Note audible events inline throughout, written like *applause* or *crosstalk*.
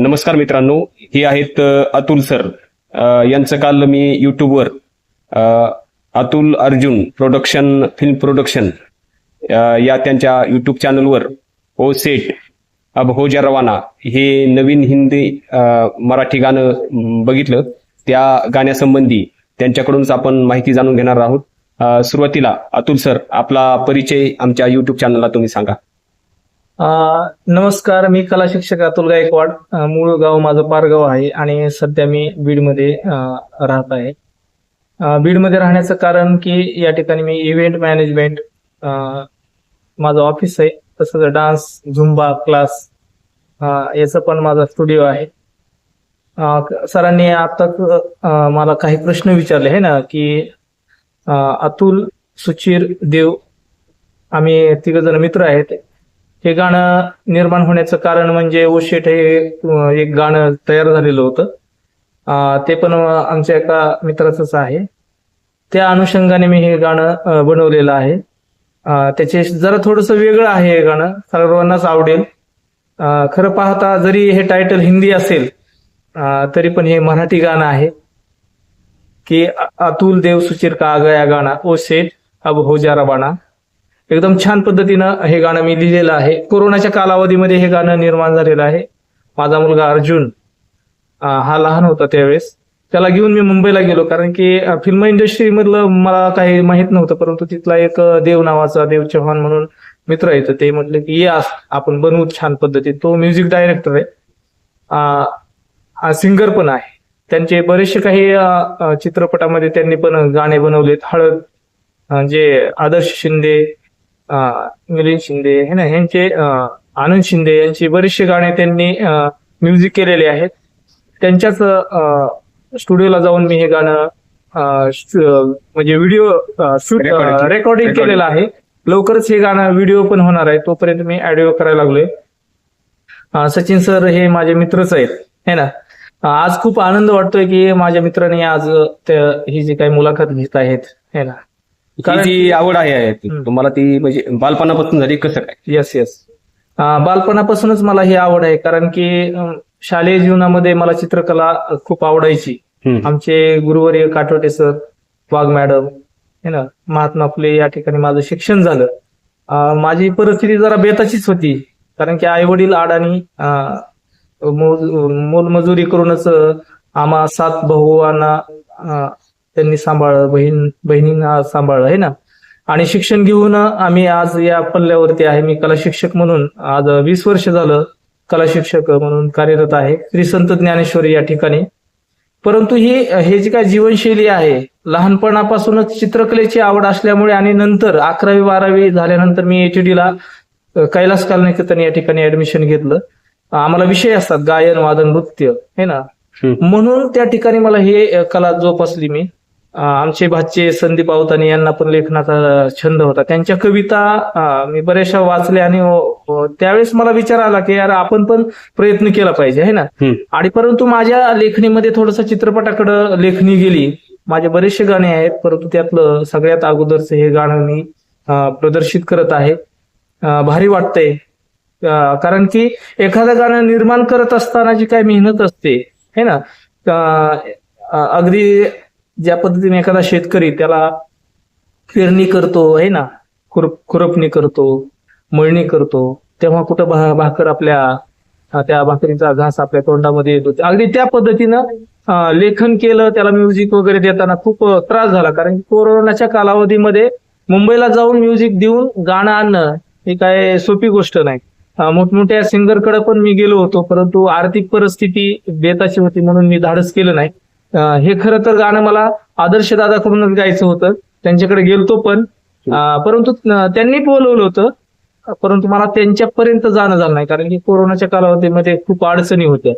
नमस्कार मित्रांनो हे आहेत अतुल सर. यांचं काल मी युट्यूबवर Atul Arjun production film production या त्यांच्या यूट्यूब चॅनलवर ओ सेट अब हो जा रवाना हे नवीन हिंदी मराठी गाणं बघितलं. त्या गाण्यासंबंधी त्यांच्याकडूनच आपण माहिती जाणून घेणार आहोत. सुरुवातीला अतुल सर आपला परिचय आमच्या यूट्यूब चॅनलला तुम्ही सांगा. नमस्कार मी कला शिक्षक अतुल गायकवाड. मूळ गाव माझं पारगाव आहे आणि सध्या मी बीडमध्ये राहत आहे. बीडमध्ये राहण्याचं कारण की या ठिकाणी मी इव्हेंट मॅनेजमेंट माझं ऑफिस आहे. तसंच डान्स झुंबा क्लास याचं पण माझा स्टुडिओ आहे. सरांनी आताच मला काही प्रश्न विचारले आहे ना की अतुल सुचीर देव आम्ही तिघ जण मित्र आहेत. हे गाणं निर्माण होण्याचं कारण म्हणजे ओशेट हे एक गाणं तयार झालेलं होतं. ते पण आमच्या एका मित्राचंच आहे. त्या अनुषंगाने मी हे गाणं बनवलेलं आहे. त्याचे जरा थोडंसं वेगळं आहे हे गाणं. सर्वांनाच आवडेल. खरं पाहता जरी हे टायटल हिंदी असेल तरी पण हे मराठी गाणं आहे. की अतुल देव सुचिर का आ गया गाणं. ओ सेठ अब हो जा रवाना. एकदम छान पद्धतीनं हे गाणं मी लिहिलेलं आहे. कोरोनाच्या कालावधीमध्ये हे गाणं निर्माण झालेलं आहे. माझा मुलगा अर्जुन हा लहान होता त्यावेळेस. त्याला घेऊन मी मुंबईला गेलो कारण की फिल्म इंडस्ट्रीमधलं मला काही माहीत नव्हतं परंतु तिथला एक देव नावाचा देव चव्हाण म्हणून मित्र आहे तर ते म्हटले की या आपण बनवू छान पद्धतीत. तो म्युझिक डायरेक्टर आहे. सिंगर पण आहे. त्यांचे बरेचसे काही चित्रपटामध्ये त्यांनी पण गाणे बनवलेत. हळद जे आदर्श शिंदे मिलिंद शिंदे हे ना यांचे आनंद शिंदे यांची बरेचसे गाणे त्यांनी म्युझिक केलेले आहेत. त्यांच्याच स्टुडिओला जाऊन मी हे गाणं म्हणजे व्हिडिओ शूट. रेकॉर्डिंग केलेलं आहे. लवकरच हे गाणं व्हिडिओ पण होणार आहे. तोपर्यंत मी ऑडिओ करायला लागलोय. सचिन सर हे माझे मित्रच आहेत. है ना? आज खूप आनंद वाटतोय की माझ्या मित्राने आज ही जी काही मुलाखत घेत आहेत. है ना? कारण- जी आवड आहे हम्म. तुम्हाला ती म्हणजे बालपणापासून झाली कसं काय? येस येस बालपणापासूनच मला ही आवड आहे कारण की अं, शालेय जीवनामध्ये मला चित्रकला अं, खूप आवडायची. हम्म. आमचे गुरुवर्य काटोटे सर वाघ मॅडम है ना महात्मा फुले या ठिकाणी माझं शिक्षण झालं. अं, माझी परिस्थिती जरा बेताचीच होती कारण की आई वडील अडाणी अं, मोज- मोलमजुरी करूनच अं, आम्हा सात भाऊंना अं, त्यांनी सांभाळलं बहीण बहिणींना सांभाळलं आहे ना? आणि शिक्षण घेऊन आम्ही आज या पल्ल्यावरती आहे. मी कला शिक्षक म्हणून आज वीस वर्ष झालं कला शिक्षक म्हणून कार्यरत आहे. श्री संत ज्ञानेश्वरी या ठिकाणी. परंतु ही हे जी काय जीवनशैली आहे लहानपणापासूनच चित्रकलेची आवड असल्यामुळे आणि नंतर अकरावी बारावी झाल्यानंतर मी एचडी ला अ, कैलास कालनिकेतन या ठिकाणी ऍडमिशन घेतलं. आम्हाला विषय असतात गायन वादन नृत्य हे ना. म्हणून त्या ठिकाणी मला हे कला जोपासली मी. आमचे भाचे संदीप आवताने यांना पण लेखनाचा छंद होता. त्यांच्या कविता मी बऱ्याचशा वाचल्या आणि त्यावेळेस मला विचार आला की यार आपण पण प्रयत्न केला पाहिजे है ना. आणि परंतु माझ्या लेखणीमध्ये थोडस चित्रपटाकडे लेखणी गेली. माझे बरेचसे गाणे आहेत परंतु त्यातलं सगळ्यात अगोदरचं हे गाणं मी प्रदर्शित करत आहे. भारी वाटतंय. कारण की एखादं गाणं निर्माण करत असताना जी काय मेहनत असते है ना? अगदी ज्या पद्धतीने एखादा शेतकरी त्याला पेरणी करतो आहे ना? खुरप खुरपणी करतो मळणी करतो तेव्हा कुठं भा- भाकर आपल्या त्या भाकरीचा घास आपल्या तोंडामध्ये येतो. अगदी त्या पद्धतीनं लेखन केलं त्याला म्युझिक वगैरे देताना खूप त्रास झाला. कारण कोरोनाच्या कालावधीमध्ये मुंबईला जाऊन म्युझिक देऊन गाणं आणणं ही काय सोपी गोष्ट नाही. मोठमोठ्या सिंगरकडे पण मी गेलो होतो परंतु आर्थिक परिस्थिती बेताची होती म्हणून मी धाडस केलं नाही. हे खरं तर गाणं मला आदर्श दादाकडूनच गायचं होतं. त्यांच्याकडे गेलतो पण परंतु त्यांनी बोलवलं होतं. परंतु मला त्यांच्यापर्यंत जाणं झालं नाही. कारण की कोरोनाच्या कालावधीमध्ये खूप अडचणी होत्या.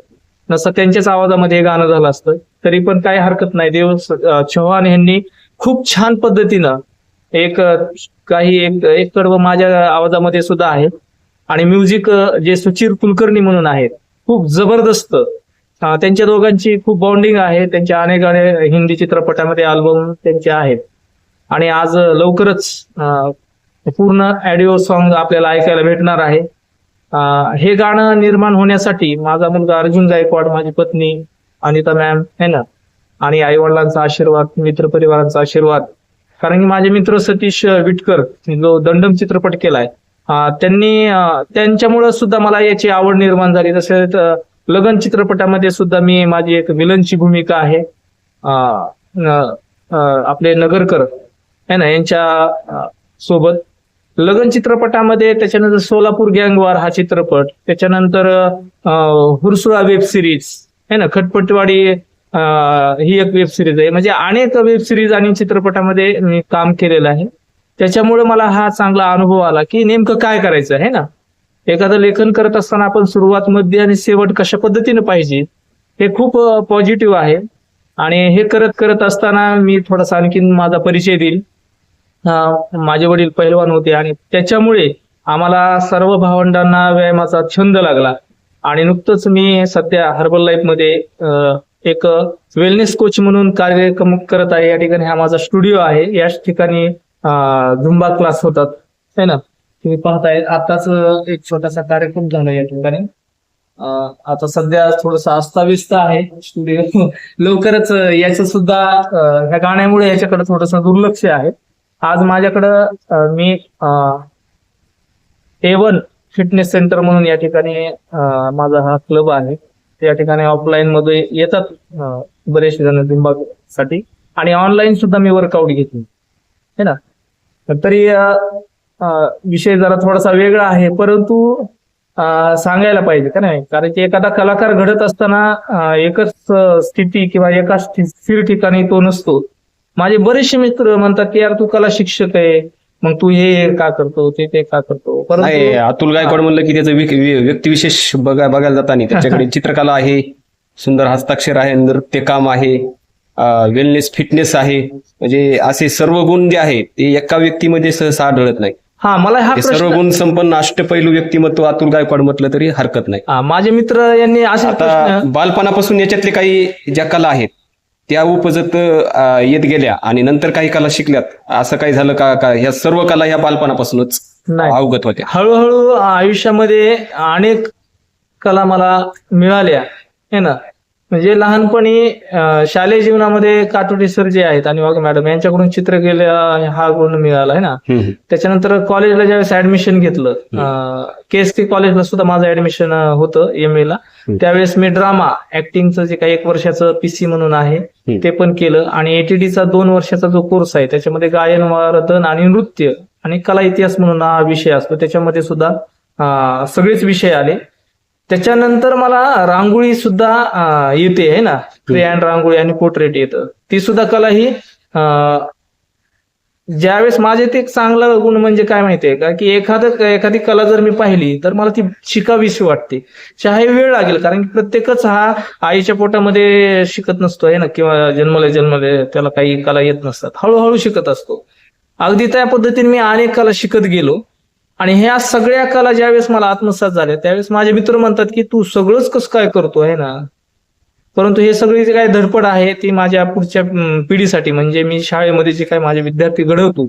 नसं त्यांच्याच आवाजामध्ये हे गाणं झालं असतं. तरी पण काही हरकत नाही. देव चौहान चव्हाण यांनी खूप छान पद्धतीनं एक काही एक एक कडवं माझ्या आवाजामध्ये सुद्धा आहे. आणि म्युझिक जे सुचिर कुलकर्णी म्हणून आहेत खूप जबरदस्त त्यांच्या दोघांची खूप बॉन्डिंग आहे. त्यांच्या अनेक गाणे हिंदी चित्रपटामध्ये अल्बम त्यांचे आहेत. आणि आज लवकरच पूर्ण ऑडिओ सॉन्ग आपल्याला ऐकायला भेटणार आहे. हे गाणं निर्माण होण्यासाठी माझा मुलगा अर्जुन गायकवाड माझी पत्नी अनिता मॅम है ना? आणि आई वडिलांचा आशीर्वाद मित्रपरिवारांचा आशीर्वाद. कारण की माझे मित्र सतीश विटकर जो दंडम चित्रपट केलाय त्यांनी त्यांच्यामुळं त्यांच्यामुळे सुद्धा मला याची आवड निर्माण झाली. तसेच लगन चित्रपटामध्ये सुद्धा मी माझी एक विलनची भूमिका आहे. आपले नगरकर है ना यांच्या सोबत. लगन चित्रपटामध्ये त्याच्यानंतर सोलापूर गँगवार हा चित्रपट त्याच्यानंतर हुरसुळा वेब सिरीज है ना खटपटवाडी ही एक वेब सिरीज आहे. म्हणजे अनेक वेब सिरीज आणि चित्रपटामध्ये मी काम केलेलं आहे. त्याच्यामुळे मला हा चांगला अनुभव आला की नेमकं काय करायचं आहे ना? एखादं लेखन करत असताना आपण सुरुवात मध्य आणि शेवट कशा पद्धतीने पाहिजे हे खूप पॉझिटिव्ह आहे. आणि हे करत करत असताना मी थोडासा आणखीन माझा परिचय देईल. माझे वडील पहिलवान होते आणि त्याच्यामुळे आम्हाला सर्व भावंडांना व्यायामाचा छंद लागला. आणि नुकतंच मी सध्या हर्बल लाईफमध्ये एक वेलनेस कोच म्हणून कार्यक्रम करत आहे. या ठिकाणी हा माझा स्टुडिओ आहे. याच ठिकाणी झुंबा क्लास होतात. है ना? तुम्ही पाहताय आताच एक छोटासा कार्यक्रम झाला या ठिकाणी. आता सध्या थोडस अस्ताव्यस्त आहे. स्टुडिओ *laughs* लवकरच याचं सुद्धा ह्या गाण्यामुळे याच्याकडे थोडस दुर्लक्ष आहे. आज माझ्याकडं मी ए वन फिटनेस सेंटर म्हणून या ठिकाणी माझा हा क्लब आहे. या ठिकाणी ऑफलाईन मध्ये येतात बरेचसे जणसाठी आणि ऑनलाईन सुद्धा मी वर्कआउट घेतली. है ना? तर तरी विषय जरा थोडासा वेगळा आहे परंतु सांगायला पाहिजे का नाही? कारण की एखादा कलाकार घडत असताना एकच स्थिती किंवा एकाच स्थि- स्थिर ठिकाणी तो नसतो. माझे बरेचसे मित्र म्हणतात की यार तू कला शिक्षक आहे मग तू हे का करतो ते ते का करतो? परंतु अतुल गायकवाड म्हणलं की त्याचं व्यक्- व्य- व्यक्तिविशेष बघा बघायला जाताना *laughs* त्याच्याकडे चित्रकला आहे सुंदर हस्ताक्षर आहे नृत्यकाम आहे वेलनेस फिटनेस आहे. म्हणजे असे सर्व गुण जे आहेत ते एका व्यक्तीमध्ये सहसा आढळत नाही. हा मला हा सर्व गुण संपन्न अष्टपैलू व्यक्तिमत्व अतुल गायकवाड म्हटलं तरी हरकत नाही. हा, माझे मित्र यांनी असे आता प्रश्न बालपणापासून याच्यातले काही ज्या कला आहेत त्या उपजत अं, येत गेल्या आणि नंतर काही कला शिकल्यात. असं काही झालं का का ह्या सर्व कला ह्या बालपणापासूनच नाही. अवगत होत्या? हळूहळू आयुष्यामध्ये अनेक कला मला मिळाल्या है ना? म्हणजे लहानपणी शालेय जीवनामध्ये कातोडे सर जे आहेत आणि वाघ मॅडम यांच्याकडून चित्र केल्या हा गुण मिळाला आहे ना. त्याच्यानंतर कॉलेजला ज्यावेळेस ऍडमिशन घेतलं के एस टी कॉलेजला सुद्धा माझं ऍडमिशन होतं एम ए ला. त्यावेळेस मी ड्रामा ऍक्टिंगचं जे काही एक वर्षाचं पीसी म्हणून आहे ते पण केलं. आणि एटीडीचा दोन वर्षाचा जो कोर्स आहे त्याच्यामध्ये गायन वादन आणि नृत्य आणि कला इतिहास म्हणून हा विषय असतो. त्याच्यामध्ये सुद्धा सगळेच विषय आले. त्याच्यानंतर मला रांगोळी सुद्धा येते आहे ना? फ्री हँड रांगोळी आणि पोर्ट्रेट येतं. ती सुद्धा कला ही ज्यावेळेस माझे ते एक चांगला गुण म्हणजे काय माहितीये का? की एखादं एखादी कला जर मी पाहिली तर मला ती शिकावीशी वाटते. चाहे वेळ लागेल कारण की प्रत्येकच हा आईच्या पोटामध्ये शिकत नसतो आहे ना? किंवा जन्मले जन्मले त्याला काही कला येत नसतात. हळूहळू शिकत असतो. अगदी त्या पद्धतीने मी अनेक कला शिकत गेलो. आणि ह्या सगळ्या कला ज्यावेळेस मला आत्मसात झाल्या त्यावेळेस माझे मित्र म्हणतात की तू सगळंच कसं काय करतो आहे ना? परंतु हे सगळी जे काय धडपड आहे ती माझ्या पुढच्या पिढीसाठी म्हणजे मी शाळेमध्ये जे काय माझे विद्यार्थी घडवतो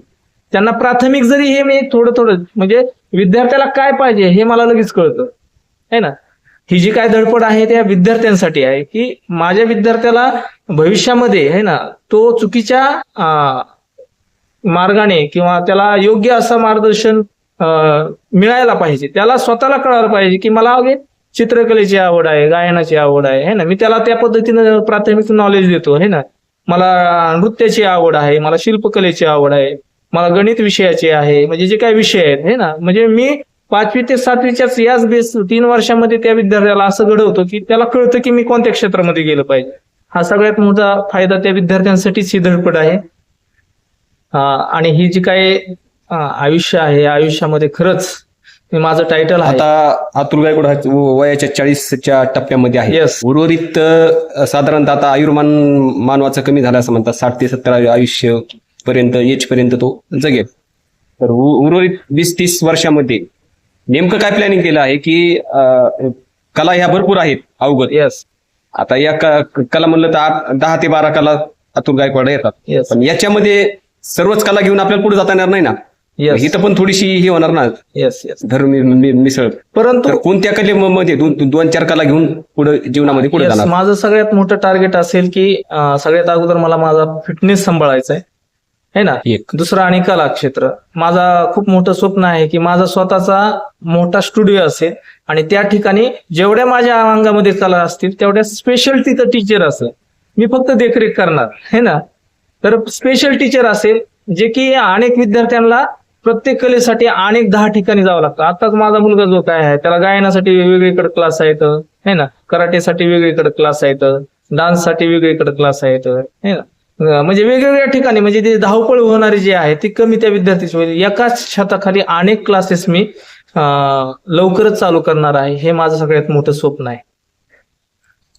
त्यांना प्राथमिक जरी हे मी थोडं थोडं म्हणजे विद्यार्थ्याला काय पाहिजे हे मला लगेच कळतं है ना? ही जी काय धडपड आहे त्या विद्यार्थ्यांसाठी आहे की माझ्या विद्यार्थ्याला भविष्यामध्ये आहे ना तो चुकीच्या मार्गाने किंवा त्याला योग्य असं मार्गदर्शन मिळायला पाहिजे. त्याला स्वतःला कळायला पाहिजे की मला अगे चित्रकलेची आवड आहे गायनाची आवड आहे है ना? मी त्याला त्या पद्धतीनं प्राथमिक नॉलेज देतो है ना? मला नृत्याची आवड आहे मला शिल्पकलेची आवड आहे मला गणित विषयाची आहे म्हणजे जे काही विषय आहेत हे ना? म्हणजे मी पाचवी ते सातवीच्याच याच बेस तीन वर्षामध्ये त्या विद्यार्थ्याला असं घडवतो की त्याला कळतं की मी कोणत्या क्षेत्रामध्ये गेलं पाहिजे. हा सगळ्यात मोठा फायदा त्या विद्यार्थ्यांसाठीच ही धडपड आहे. आणि ही जी काही आयुष्य आहे. आयुष्यामध्ये खरंच माझं टायटल आता अतुल गायकवाड हा वयाच्या चाळीसच्या टप्प्यामध्ये आहे. उर्वरित साधारणतः आता आयुर्मान मानवाचं कमी झालं असं म्हणतात. साठ ते सत्तर आयुष्य पर्यंत एज पर्यंत तो जगेल. तर उर्वरित वीस तीस वर्षामध्ये नेमकं काय प्लॅनिंग केलं आहे की कला ह्या भरपूर आहेत अवगत. येस आता या कला म्हणलं तर दहा ते बारा कला अतुल गायकवाड येतात. पण याच्यामध्ये सर्वच कला घेऊन आपल्याला पुढे जाता येणार नाही ना? येस इथं पण थोडीशी ही होणार ना. येस येस धर्म मि- मिसळ. परंतु कोणत्या कलेमध्ये दोन दोन चार कला घेऊन पुढे जीवनामध्ये पुढे Yes, जाणार? माझं सगळ्यात मोठं टार्गेट असेल की अं, सगळ्यात अगोदर मला माझा फिटनेस सांभाळायचा आहे है ना? एक. दुसरं आणि कला क्षेत्र माझा खूप मोठं स्वप्न आहे की माझा स्वतःचा मोठा स्टुडिओ असेल आणि त्या ठिकाणी जेवढ्या माझ्या अंगामध्ये कला असतील तेवढ्या स्पेशल तिथं टीचर असेल. मी फक्त देखरेख करणार. है ना? तर स्पेशल टीचर असेल जे की अनेक विद्यार्थ्यांना प्रत्येक कलेसाठी अनेक दहा ठिकाणी जावं लागतं. आताच माझा मुलगा जो काय आहे त्याला गायनासाठी वेगळीकडे क्लास आहेत है ना? कराटेसाठी वेगळीकडे क्लास आहेत डान्ससाठी वेगळीकडे क्लास आहेत है ना? म्हणजे वेगवेगळ्या ठिकाणी म्हणजे ते धावपळ होणारी जी आहे ती कमी त्या विद्यार्थी म्हणजे एकाच छताखाली अनेक क्लासेस मी लवकरच चालू करणार आहे. हे माझं सगळ्यात मोठं स्वप्न आहे.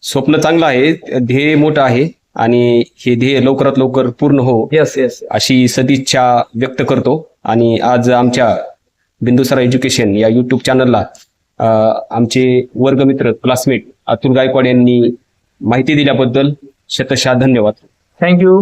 स्वप्न चांगलं आहे. ध्येय मोठं आहे. आणि हे ध्येय लवकरात लवकर पूर्ण हो येस येस अशी सदिच्छा व्यक्त करतो. आणि आज आमच्या बिंदुसरा एज्युकेशन या युट्यूब चॅनलला आमचे वर्गमित्र क्लासमेट अतुल गायकवाड यांनी माहिती दिल्याबद्दल शतशः धन्यवाद. थँक्यू